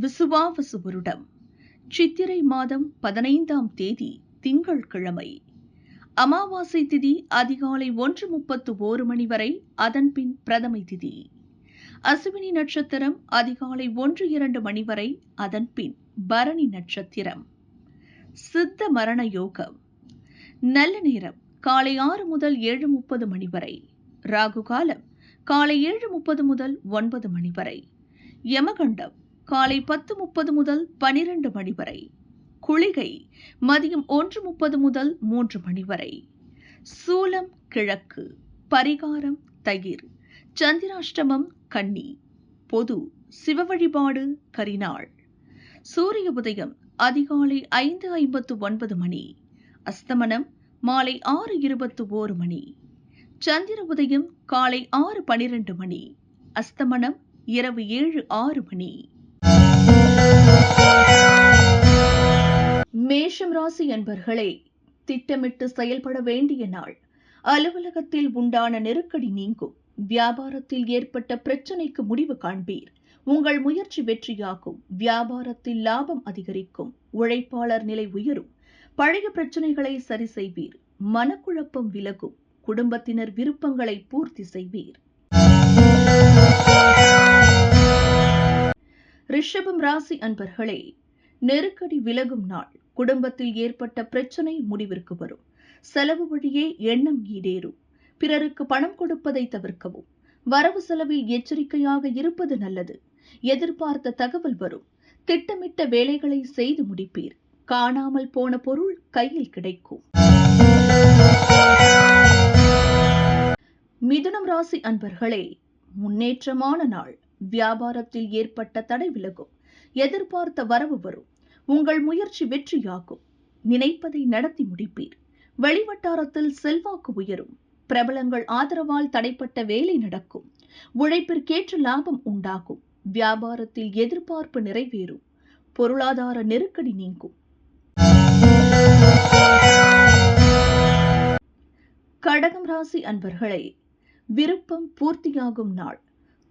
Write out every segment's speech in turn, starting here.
விசுவாவசுபுருடம் சித்திரை மாதம் பதினைந்தாம் தேதி திங்கள் கிழமை அமாவாசை திதி அதிகாலை ஒன்று முப்பத்து ஓரு மணி வரை அதன்பின் பிரதமை திதி. அசுவினி நட்சத்திரம் அதிகாலை ஒன்று இரண்டு மணி வரை அதன்பின் பரணி நட்சத்திரம். சித்த மரண யோகம். நல்ல நேரம் காலை ஆறு முதல் ஏழு முப்பது மணி வரை. ராகு காலம் காலை ஏழு முப்பது முதல் ஒன்பது மணி வரை. யமகண்டம் காலை பத்து முப்பது முதல் பனிரெண்டு மணி வரை. குளிகை மதியம் ஒன்று முப்பது முதல் மூன்று மணி வரை. சூலம் கிழக்கு பரிகாரம் தயிர் சந்திராஷ்டமம் கன்னி. பொது சிவ வழிபாடு கரிநாள். சூரிய உதயம் அதிகாலை ஐந்து ஐம்பத்து ஒன்பது மணி. அஸ்தமனம் மாலை ஆறு இருபத்து ஓரு மணி. சந்திர உதயம் காலை ஆறு பனிரெண்டு மணி. அஸ்தமனம் இரவு ஏழு ஆறு மணி. ராசி என்பர்களே திட்டமிட்டு செயல்பட வேண்டிய நாள். அலுவலகத்தில் உண்டான நெருக்கடி நீங்கும். வியாபாரத்தில் ஏற்பட்ட பிரச்சனைக்கு முடிவு காண்பீர். உங்கள் முயற்சி வெற்றியாகும். வியாபாரத்தில் லாபம் அதிகரிக்கும். உழைப்பாளர் நிலை உயரும். பழைய பிரச்சனைகளை சரி செய்வீர். மனக்குழப்பம் விலகும். குடும்பத்தினர் விருப்பங்களை பூர்த்தி செய்வீர். ரிஷபம் ராசி அன்பர்களே நெருக்கடி விலகும் நாள். குடும்பத்தில் ஏற்பட்ட பிரச்சனை முடிவிற்கு வரும். செலவு வழியே எண்ணம் ஈடேறும். பிறருக்கு பணம் கொடுப்பதை தவிர்க்கவும். வரவு செலவில் எச்சரிக்கையாக இருப்பது நல்லது. எதிர்பார்த்த தகவல் வரும். திட்டமிட்ட வேலைகளை செய்து முடிப்பீர். காணாமல் போன பொருள் கையில் கிடைக்கும். மிதுனம் ராசி அன்பர்களே முன்னேற்றமான நாள். வியாபாரத்தில் ஏற்பட்ட தடை விலகும். எதிர்பார்த்த வரவு வரும். உங்கள் முயற்சி வெற்றியாகும். நினைப்பதை நடத்தி முடிப்பீர். வெளிவட்டாரத்தில் செல்வாக்கு உயரும். பிரபலங்கள் ஆதரவால் தடைப்பட்ட வேலை நடக்கும். உழைப்பிற்கேற்ற லாபம் உண்டாகும். வியாபாரத்தில் எதிர்பார்ப்பு நிறைவேறும். பொருளாதார நெருக்கடி நீங்கும். கடகம் ராசி அன்பர்களே விருப்பம் பூர்த்தியாகும் நாள்.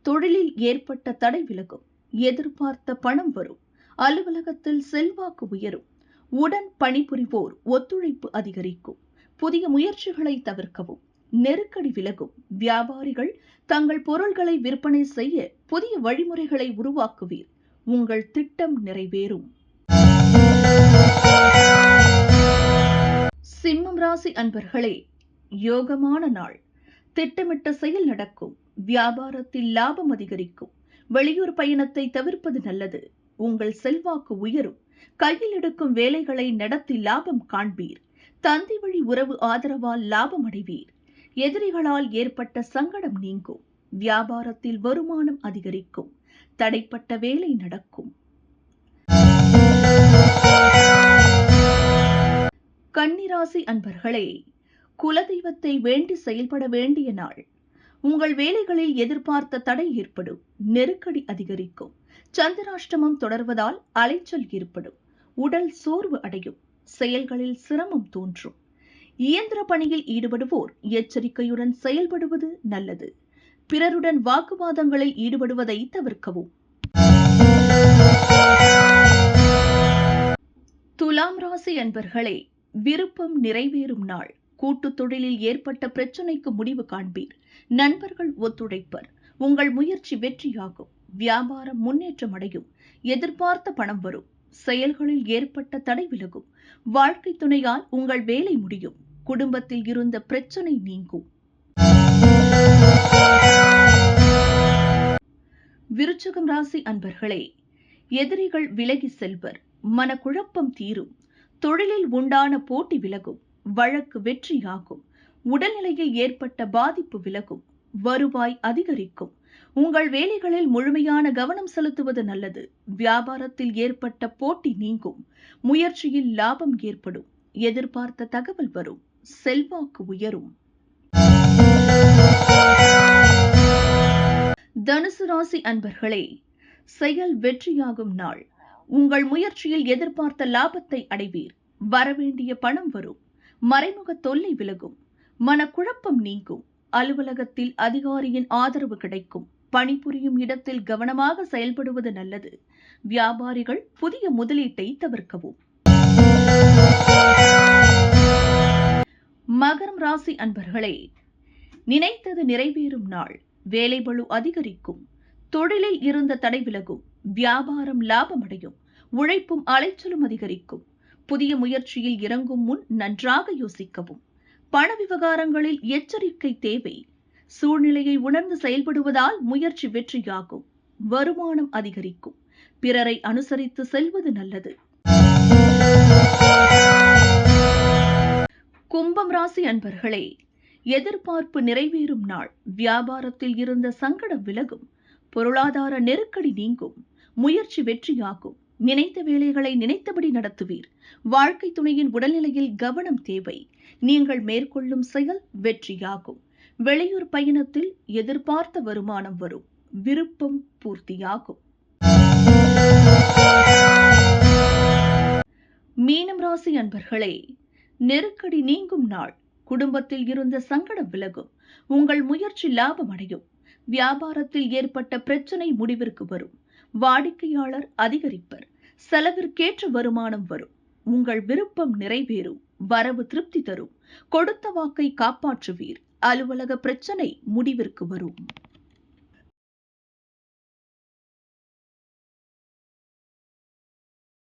தொழிலில் ஏற்பட்ட தடை விலகும். எதிர்பார்த்த பணம் வரும். அலுவலகத்தில் செல்வாக்கு உயரும். உடன் பணிபுரிவோர் ஒத்துழைப்பு அதிகரிக்கும். புதிய முயற்சிகளை தவிர்க்கவும். நெருக்கடி விலகும். வியாபாரிகள் தங்கள் பொருள்களை விற்பனை செய்ய புதிய வழிமுறைகளை உருவாக்குவீர். உங்கள் திட்டம் நிறைவேறும். சிம்மம் ராசி அன்பர்களே யோகமான நாள். திட்டமிட்ட செயல் நடக்கும். வியாபாரத்தில் லாபம் அதிகரிக்கும். வெளியூர் பயணத்தை தவிர்ப்பது நல்லது. உங்கள் செல்வாக்கு உயரும். கையில் எடுக்கும் வேலைகளை நடத்தி லாபம் காண்பீர். தந்தி வழி உறவு ஆதரவால் லாபம் அடைவீர். எதிரிகளால் ஏற்பட்ட சங்கடம் நீங்கும். வியாபாரத்தில் வருமானம் அதிகரிக்கும். தடைப்பட்ட வேலை நடக்கும். கன்னிராசி அன்பர்களே குலதெய்வத்தை வேண்டி செயல்பட வேண்டிய நாள். உங்கள் வேலைகளில் எதிர்பார்த்த தடை ஏற்படும். நெருக்கடி அதிகரிக்கும். சந்திராஷ்டமம் தொடர்வதால் அலைச்சல் ஏற்படும். உடல் சோர்வு அடையும். செயல்களில் சிரமம் தோன்றும். இயந்திர பணியில் ஈடுபடுவோர் எச்சரிக்கையுடன் செயல்படுவது நல்லது. பிறருடன் வாக்குவாதங்களில் ஈடுபடுவதை தவிர்க்கவும். துலாம் ராசி அன்பர்களே விருப்பம் நிறைவேறும் நாள். கூட்டுத் தொழிலில் ஏற்பட்ட பிரச்சனைக்கு முடிவு காண்பீர். நண்பர்கள் ஒத்துழைப்பர். உங்கள் முயற்சி வெற்றியாகும். வியாபாரம் முன்னேற்றம் அடையும். எதிர்பார்த்த பணம் வரும். செயல்களில் ஏற்பட்ட தடை விலகும். வாழ்க்கை துணையால் உங்கள் வேலை முடியும். குடும்பத்தில் இருந்த பிரச்சனை நீங்கும். விருச்சகம் ராசி அன்பர்களே எதிரிகள் விலகி செல்வர். மனக்குழப்பம் தீரும். தொழிலில் உண்டான போட்டி விலகும். வழக்கு வெற்றியாகும். உடல்நிலையில் ஏற்பட்ட பாதிப்பு விலகும். வருவாய் அதிகரிக்கும். உங்கள் வேலைகளில் முழுமையான கவனம் செலுத்துவது நல்லது. வியாபாரத்தில் ஏற்பட்ட போட்டி நீங்கும். முயற்சியில் லாபம் ஏற்படும். எதிர்பார்த்த தகவல் வரும். செல்வாக்கு உயரும். தனுசு ராசி அன்பர்களே செயல் வெற்றியாகும் நாள். உங்கள் முயற்சியில் எதிர்பார்த்த லாபத்தை அடைவீர். வரவேண்டிய பணம் வரும். மறைமுக தொல்லை விலகும். மனக்குழப்பம் நீங்கும். அலுவலகத்தில் அதிகாரியின் ஆதரவு கிடைக்கும். பணிபுரியும் இடத்தில் கவனமாக செயல்படுவது நல்லது. வியாபாரிகள் புதிய முதலீட்டை தவிர்க்கவும். மகரம் ராசி அன்பர்களே நினைத்தது நிறைவேறும் நாள். வேலைபளு அதிகரிக்கும். தொழிலில் இருந்த தடை விலகும். வியாபாரம் லாபமடையும். உழைப்பும் அலைச்சலும் அதிகரிக்கும். புதிய முயற்சியில் இறங்கும் முன் நன்றாக யோசிக்கவும். பண விவகாரங்களில் எச்சரிக்கை தேவை. சூழ்நிலையை உணர்ந்து செயல்படுவதால் முயற்சி வெற்றியாகும். வருமானம் அதிகரிக்கும். பிறரை அனுசரித்து செல்வது நல்லது. கும்பம் ராசி அன்பர்களே எதிர்பார்ப்பு நிறைவேறும் நாள். வியாபாரத்தில் இருந்த சங்கடம் விலகும். பொருளாதார நெருக்கடி நீங்கும். முயற்சி வெற்றியாகும். நினைத்த வேலைகளை நினைத்தபடி நடத்துவீர். வாழ்க்கை துணையின் உடல்நிலையில் கவனம் தேவை. நீங்கள் மேற்கொள்ளும் செயல் வெற்றியாகும். வெளியூர் பயணத்தில் எதிர்பார்த்த வருமானம் வரும். விருப்பம் பூர்த்தியாகும். மீனம் ராசி அன்பர்களே நெருக்கடி நீங்கும் நாள். குடும்பத்தில் இருந்த சங்கடம் விலகும். உங்கள் முயற்சி லாபமடையும் வியாபாரத்தில் ஏற்பட்ட பிரச்சனை முடிவிற்கு வரும். வாடிக்கையாளர் அதிகரிப்பர். செலவிற்கேற்ற வருமானம் வரும். உங்கள் விருப்பம் நிறைவேறும். வரவு திருப்தி தரும். கொடுத்த வாக்கை காப்பாற்றுவீர். அலுவலக பிரச்சனை முடிவிற்கு வரும்.